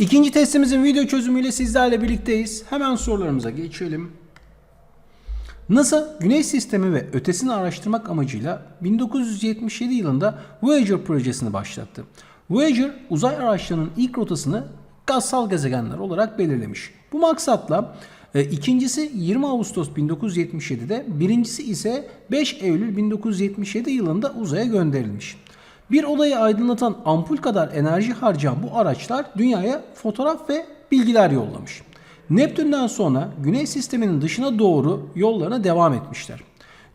İkinci testimizin video çözümüyle sizlerle birlikteyiz. Hemen sorularımıza geçelim. NASA Güneş Sistemi ve ötesini araştırmak amacıyla 1977 yılında Voyager projesini başlattı. Voyager uzay araçlarının ilk rotasını gazsal gezegenler olarak belirlemiş. Bu maksatla e, ikincisi 20 Ağustos 1977'de, birincisi ise 5 Eylül 1977 yılında uzaya gönderilmiş. Bir odayı aydınlatan ampul kadar enerji harcayan bu araçlar dünyaya fotoğraf ve bilgiler yollamış. Neptün'den sonra Güneş sisteminin dışına doğru yollarına devam etmişler.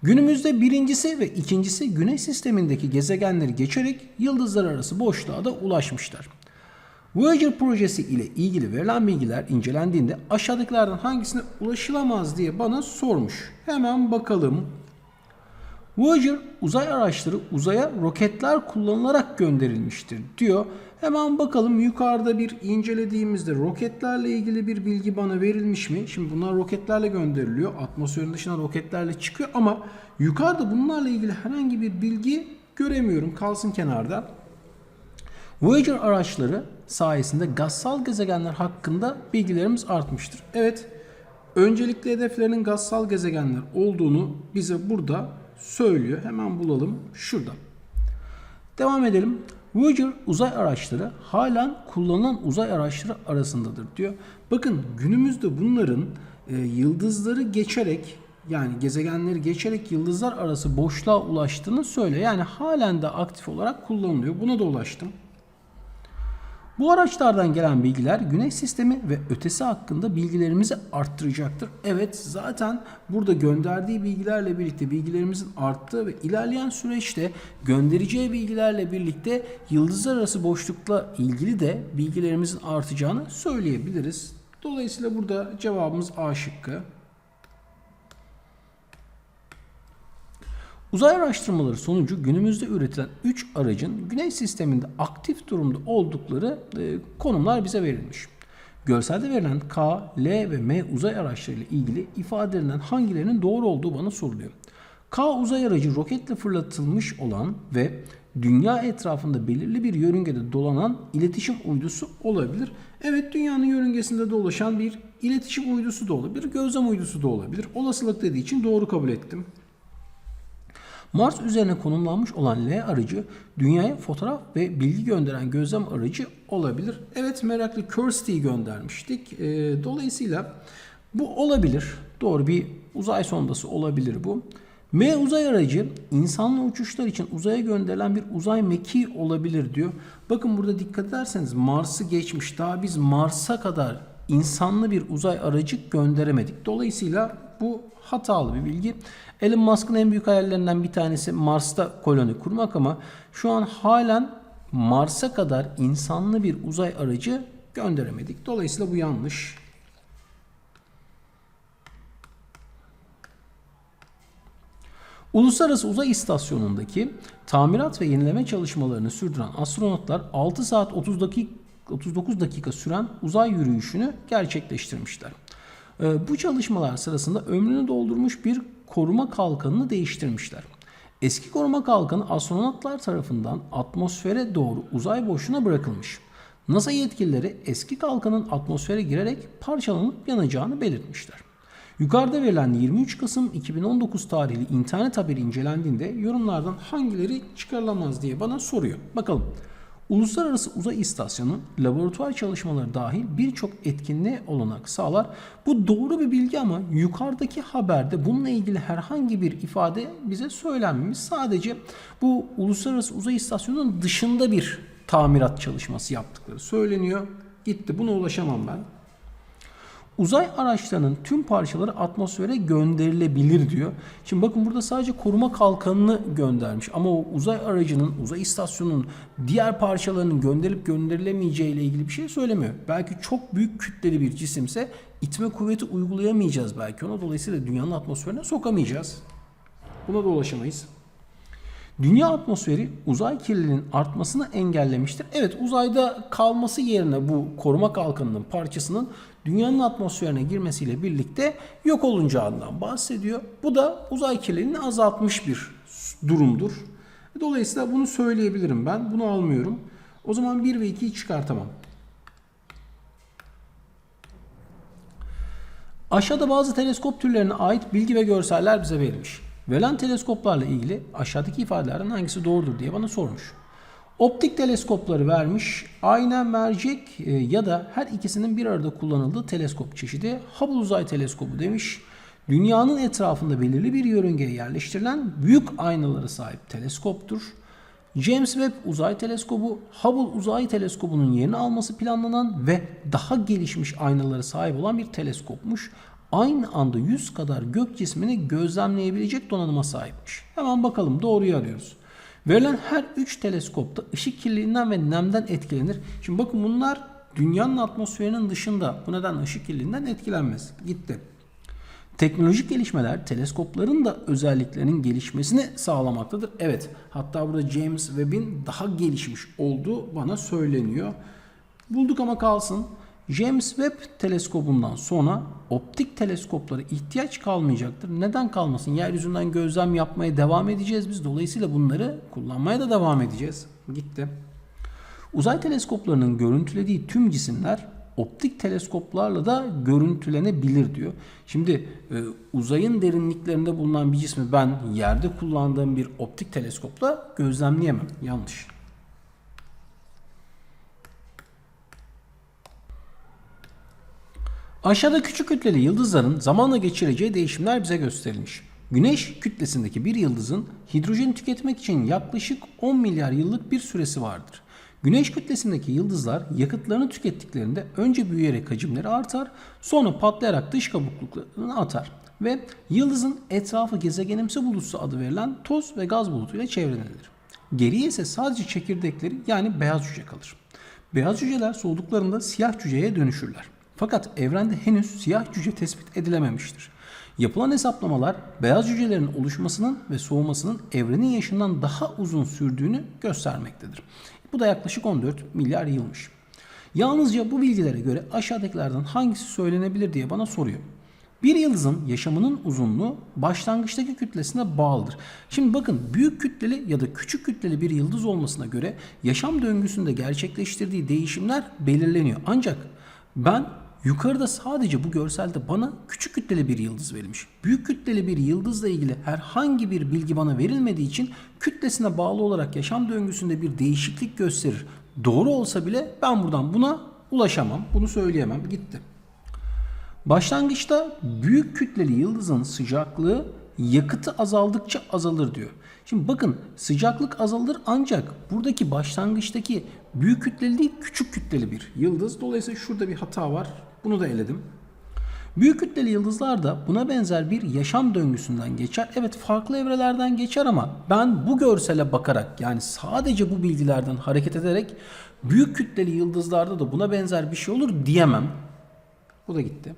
Günümüzde birincisi ve ikincisi Güneş sistemindeki gezegenleri geçerek yıldızlar arası boşluğa da ulaşmışlar. Voyager projesi ile ilgili verilen bilgiler incelendiğinde aşağıdakilerden hangisine ulaşılamaz diye bana sormuş. Hemen bakalım. Voyager uzay araçları uzaya roketler kullanılarak gönderilmiştir diyor. Hemen bakalım yukarıda bir incelediğimizde roketlerle ilgili bir bilgi bana verilmiş mi? Şimdi bunlar roketlerle gönderiliyor. Atmosferin dışına roketlerle çıkıyor ama yukarıda bunlarla ilgili herhangi bir bilgi göremiyorum. Kalsın kenarda. Voyager araçları sayesinde gazsal gezegenler hakkında bilgilerimiz artmıştır. Evet, öncelikli hedeflerinin gazsal gezegenler olduğunu bize burada söylüyor. Hemen bulalım. Şurada. Devam edelim. Voyager uzay araçları halen kullanılan uzay araçları arasındadır diyor. Bakın günümüzde bunların e, yıldızları geçerek yani gezegenleri geçerek yıldızlar arası boşluğa ulaştığını söyle. Yani halen de aktif olarak kullanılıyor. Buna da ulaştım. Bu araçlardan gelen bilgiler güneş sistemi ve ötesi hakkında bilgilerimizi arttıracaktır. Evet zaten burada gönderdiği bilgilerle birlikte bilgilerimizin arttığı ve ilerleyen süreçte göndereceği bilgilerle birlikte yıldızlar arası boşlukla ilgili de bilgilerimizin artacağını söyleyebiliriz. Dolayısıyla burada cevabımız A şıkkı. Uzay araştırmaları sonucu günümüzde üretilen 3 aracın Güneş sisteminde aktif durumda oldukları e, konumlar bize verilmiş. Görselde verilen K, L ve M uzay araçlarıyla ilgili ifadelerinden hangilerinin doğru olduğu bana soruluyor. K uzay aracı roketle fırlatılmış olan ve dünya etrafında belirli bir yörüngede dolanan iletişim uydusu olabilir. Evet dünyanın yörüngesinde dolaşan bir iletişim uydusu da olabilir, gözlem uydusu da olabilir. Olasılık dediği için doğru kabul ettim. Mars üzerine konumlanmış olan L aracı dünyaya fotoğraf ve bilgi gönderen gözlem aracı olabilir. Evet meraklı Kirsty'yi göndermiştik. E, dolayısıyla bu olabilir. Doğru bir uzay sondası olabilir bu. M uzay aracı insanlı uçuşlar için uzaya gönderilen bir uzay mekiği olabilir diyor. Bakın burada dikkat ederseniz Mars'ı geçmiş. Daha biz Mars'a kadar insanlı bir uzay aracı gönderemedik. Dolayısıyla bu hatalı bir bilgi. Elon Musk'ın en büyük hayallerinden bir tanesi Mars'ta koloni kurmak ama şu an halen Mars'a kadar insanlı bir uzay aracı gönderemedik. Dolayısıyla bu yanlış. Uluslararası Uzay İstasyonu'ndaki tamirat ve yenileme çalışmalarını sürdüren astronotlar 6 saat 30 dakika 39 dakika süren uzay yürüyüşünü gerçekleştirmişler. Ee, bu çalışmalar sırasında ömrünü doldurmuş bir koruma kalkanını değiştirmişler. Eski koruma kalkanı astronotlar tarafından atmosfere doğru uzay boşluğuna bırakılmış. NASA yetkilileri eski kalkanın atmosfere girerek parçalanıp yanacağını belirtmişler. Yukarıda verilen 23 Kasım 2019 tarihli internet haberi incelendiğinde yorumlardan hangileri çıkarılamaz diye bana soruyor. Bakalım. Uluslararası Uzay İstasyonu laboratuvar çalışmaları dahil birçok etkinliğe olanak sağlar. Bu doğru bir bilgi ama yukarıdaki haberde bununla ilgili herhangi bir ifade bize söylenmemiş. Sadece bu Uluslararası Uzay İstasyonu'nun dışında bir tamirat çalışması yaptıkları söyleniyor. Gitti buna ulaşamam ben. Uzay araçlarının tüm parçaları atmosfere gönderilebilir diyor. Şimdi bakın burada sadece koruma kalkanını göndermiş ama o uzay aracının, uzay istasyonunun diğer parçalarının gönderilip gönderilemeyeceği ile ilgili bir şey söylemiyor. Belki çok büyük kütleli bir cisimse itme kuvveti uygulayamayacağız belki ona. Dolayısıyla dünyanın atmosferine sokamayacağız. Buna da ulaşamayız. Dünya atmosferi uzay kirliliğinin artmasını engellemiştir. Evet uzayda kalması yerine bu koruma kalkanının parçasının dünyanın atmosferine girmesiyle birlikte yok olunacağından bahsediyor. Bu da uzay kirliliğini azaltmış bir durumdur. Dolayısıyla bunu söyleyebilirim ben. Bunu almıyorum. O zaman 1 ve 2'yi çıkartamam. Aşağıda bazı teleskop türlerine ait bilgi ve görseller bize verilmiş. Verilen teleskoplarla ilgili aşağıdaki ifadelerden hangisi doğrudur diye bana sormuş. Optik teleskopları vermiş, ayna, mercek e, ya da her ikisinin bir arada kullanıldığı teleskop çeşidi Hubble Uzay Teleskobu demiş. Dünyanın etrafında belirli bir yörüngeye yerleştirilen büyük aynaları sahip teleskoptur. James Webb Uzay Teleskobu, Hubble Uzay Teleskobu'nun yerini alması planlanan ve daha gelişmiş aynaları sahip olan bir teleskopmuş. Aynı anda 100 kadar gök cismini gözlemleyebilecek donanıma sahipmiş. Hemen bakalım doğruyu arıyoruz. Verilen her 3 teleskopta ışık kirliliğinden ve nemden etkilenir. Şimdi bakın bunlar dünyanın atmosferinin dışında. Bu nedenle ışık kirliliğinden etkilenmez. Gitti. Teknolojik gelişmeler teleskopların da özelliklerinin gelişmesini sağlamaktadır. Evet, hatta burada James Webb'in daha gelişmiş olduğu bana söyleniyor. Bulduk ama kalsın. James Webb teleskobundan sonra optik teleskoplara ihtiyaç kalmayacaktır. Neden kalmasın? Yeryüzünden gözlem yapmaya devam edeceğiz biz. Dolayısıyla bunları kullanmaya da devam edeceğiz. Gitti. Uzay teleskoplarının görüntülediği tüm cisimler optik teleskoplarla da görüntülenebilir diyor. Şimdi e, uzayın derinliklerinde bulunan bir cismi ben yerde kullandığım bir optik teleskopla gözlemleyemem. Yanlış. Aşağıda küçük kütleli yıldızların zamanla geçireceği değişimler bize gösterilmiş. Güneş kütlesindeki bir yıldızın hidrojeni tüketmek için yaklaşık 10 milyar yıllık bir süresi vardır. Güneş kütlesindeki yıldızlar yakıtlarını tükettiklerinde önce büyüyerek hacimleri artar, sonra patlayarak dış kabukluklarını atar ve yıldızın etrafı gezegenimsi bulutu adı verilen toz ve gaz bulutuyla çevrelenilir. Geriye ise sadece çekirdekleri yani beyaz cüce kalır. Beyaz cüceler soğuduklarında siyah cüceye dönüşürler. Fakat evrende henüz siyah cüce tespit edilememiştir. Yapılan hesaplamalar beyaz cücelerin oluşmasının ve soğumasının evrenin yaşından daha uzun sürdüğünü göstermektedir. Bu da yaklaşık 14 milyar yılmış. Yalnızca bu bilgilere göre aşağıdakilerden hangisi söylenebilir diye bana soruyor. Bir yıldızın yaşamının uzunluğu başlangıçtaki kütlesine bağlıdır. Şimdi bakın büyük kütleli ya da küçük kütleli bir yıldız olmasına göre yaşam döngüsünde gerçekleştirdiği değişimler belirleniyor. Ancak ben yukarıda sadece bu görselde bana küçük kütleli bir yıldız verilmiş. Büyük kütleli bir yıldızla ilgili herhangi bir bilgi bana verilmediği için kütlesine bağlı olarak yaşam döngüsünde bir değişiklik gösterir. Doğru olsa bile ben buradan buna ulaşamam. Bunu söyleyemem. Gitti. Başlangıçta büyük kütleli yıldızın sıcaklığı yakıtı azaldıkça azalır diyor. Şimdi bakın sıcaklık azalır ancak buradaki başlangıçtaki büyük kütleli değil küçük kütleli bir yıldız. Dolayısıyla şurada bir hata var. Bunu da eledim. Büyük kütleli yıldızlar da buna benzer bir yaşam döngüsünden geçer. Evet farklı evrelerden geçer ama ben bu görsele bakarak yani sadece bu bilgilerden hareket ederek büyük kütleli yıldızlarda da buna benzer bir şey olur diyemem. Bu da gitti.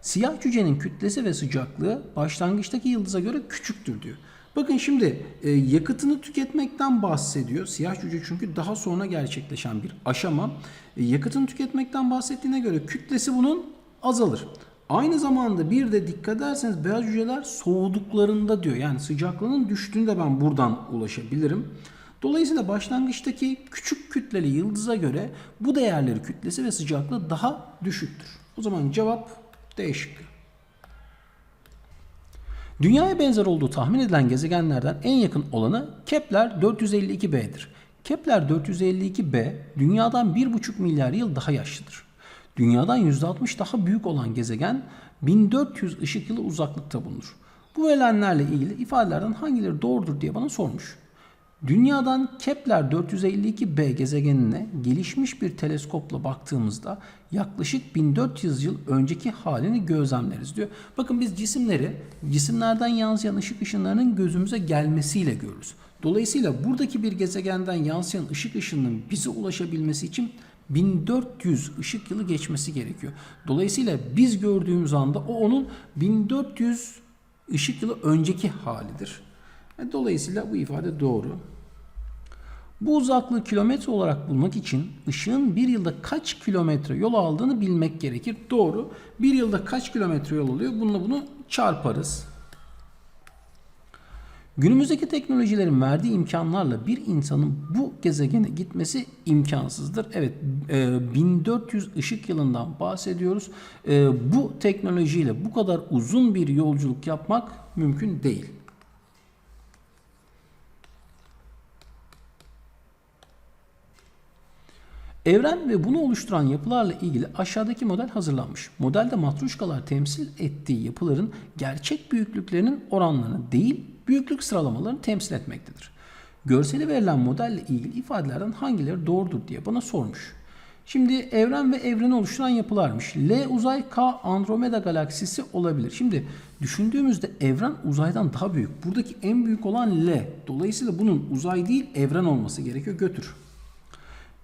Siyah cücenin kütlesi ve sıcaklığı başlangıçtaki yıldıza göre küçüktür diyor. Bakın şimdi e, yakıtını tüketmekten bahsediyor. Siyah cüce çünkü daha sonra gerçekleşen bir aşama. E, yakıtını tüketmekten bahsettiğine göre kütlesi bunun azalır. Aynı zamanda bir de dikkat ederseniz beyaz cüceler soğuduklarında diyor. Yani sıcaklığının düştüğünde ben buradan ulaşabilirim. Dolayısıyla başlangıçtaki küçük kütleli yıldıza göre bu değerleri kütlesi ve sıcaklığı daha düşüktür. O zaman cevap D şıkkı. Dünyaya benzer olduğu tahmin edilen gezegenlerden en yakın olanı Kepler 452b'dir. Kepler 452b dünyadan 1,5 milyar yıl daha yaşlıdır. Dünyadan %60 daha büyük olan gezegen 1400 ışık yılı uzaklıkta bulunur. Bu verilenlerle ilgili ifadelerden hangileri doğrudur diye bana sormuş. Dünyadan Kepler 452b gezegenine gelişmiş bir teleskopla baktığımızda yaklaşık 1400 yıl önceki halini gözlemleriz diyor. Bakın biz cisimleri cisimlerden yansıyan ışık ışınlarının gözümüze gelmesiyle görürüz. Dolayısıyla buradaki bir gezegenden yansıyan ışık ışınının bize ulaşabilmesi için 1400 ışık yılı geçmesi gerekiyor. Dolayısıyla biz gördüğümüz anda o onun 1400 ışık yılı önceki halidir. E, Dolayısıyla bu ifade doğru. Bu uzaklığı kilometre olarak bulmak için ışığın bir yılda kaç kilometre yol aldığını bilmek gerekir. Doğru. Bir yılda kaç kilometre yol alıyor? Bununla bunu çarparız. Günümüzdeki teknolojilerin verdiği imkanlarla bir insanın bu gezegene gitmesi imkansızdır. Evet e, 1400 ışık yılından bahsediyoruz. E, bu teknolojiyle bu kadar uzun bir yolculuk yapmak mümkün değil. Evren ve bunu oluşturan yapılarla ilgili aşağıdaki model hazırlanmış. Modelde matruşkalar temsil ettiği yapıların gerçek büyüklüklerinin oranlarını değil, büyüklük sıralamalarını temsil etmektedir. Görseli verilen modelle ilgili ifadelerden hangileri doğrudur diye bana sormuş. Şimdi evren ve evreni oluşturan yapılarmış. L uzay K Andromeda galaksisi olabilir. Şimdi düşündüğümüzde evren uzaydan daha büyük. Buradaki en büyük olan L. Dolayısıyla bunun uzay değil evren olması gerekiyor. Götür.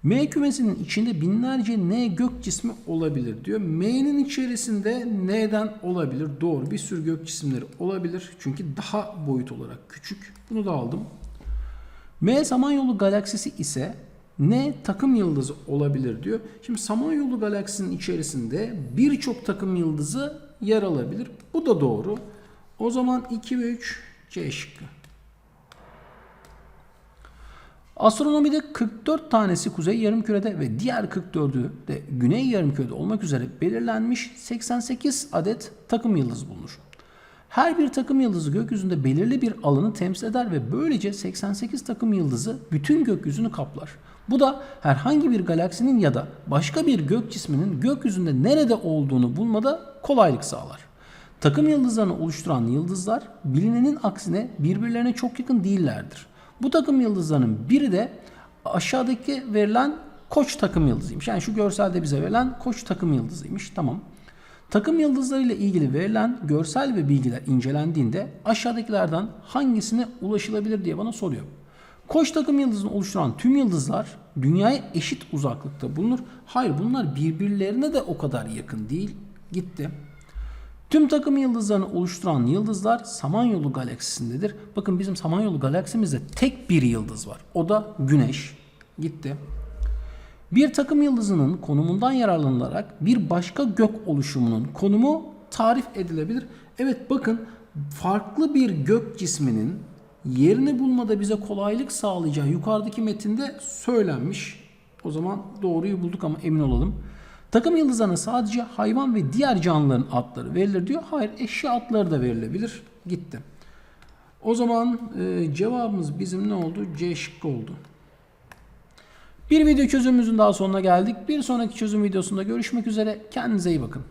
M kümesinin içinde binlerce N gök cismi olabilir diyor. M'nin içerisinde N'den olabilir. Doğru. Bir sürü gök cisimleri olabilir. Çünkü daha boyut olarak küçük. Bunu da aldım. M Samanyolu galaksisi ise N takım yıldızı olabilir diyor. Şimdi Samanyolu galaksisinin içerisinde birçok takım yıldızı yer alabilir. Bu da doğru. O zaman 2 ve 3 C şıkkı. Astronomide 44 tanesi kuzey yarımkürede ve diğer 44'ü de güney yarımkürede olmak üzere belirlenmiş 88 adet takım yıldız bulunur. Her bir takım yıldızı gökyüzünde belirli bir alanı temsil eder ve böylece 88 takım yıldızı bütün gökyüzünü kaplar. Bu da herhangi bir galaksinin ya da başka bir gök cisminin gökyüzünde nerede olduğunu bulmada kolaylık sağlar. Takım yıldızlarını oluşturan yıldızlar bilinenin aksine birbirlerine çok yakın değillerdir. Bu takım yıldızlarının biri de aşağıdaki verilen koç takım yıldızıymış. Yani şu görselde bize verilen koç takım yıldızıymış. Tamam. Takım yıldızlarıyla ilgili verilen görsel ve bilgiler incelendiğinde aşağıdakilerden hangisine ulaşılabilir diye bana soruyor. Koç takım yıldızını oluşturan tüm yıldızlar dünyaya eşit uzaklıkta bulunur. Hayır bunlar birbirlerine de o kadar yakın değil. Gitti. Tüm takım yıldızlarını oluşturan yıldızlar Samanyolu galaksisindedir. Bakın bizim Samanyolu galaksimizde tek bir yıldız var. O da Güneş. Gitti. Bir takım yıldızının konumundan yararlanılarak bir başka gök oluşumunun konumu tarif edilebilir. Evet bakın farklı bir gök cisminin yerini bulmada bize kolaylık sağlayacağı yukarıdaki metinde söylenmiş. O zaman doğruyu bulduk ama emin olalım. Takım yıldızlarına sadece hayvan ve diğer canlıların adları verilir diyor. Hayır eşya adları da verilebilir. Gitti. O zaman e, cevabımız bizim ne oldu? C şıkkı oldu. Bir video çözümümüzün daha sonuna geldik. Bir sonraki çözüm videosunda görüşmek üzere. Kendinize iyi bakın.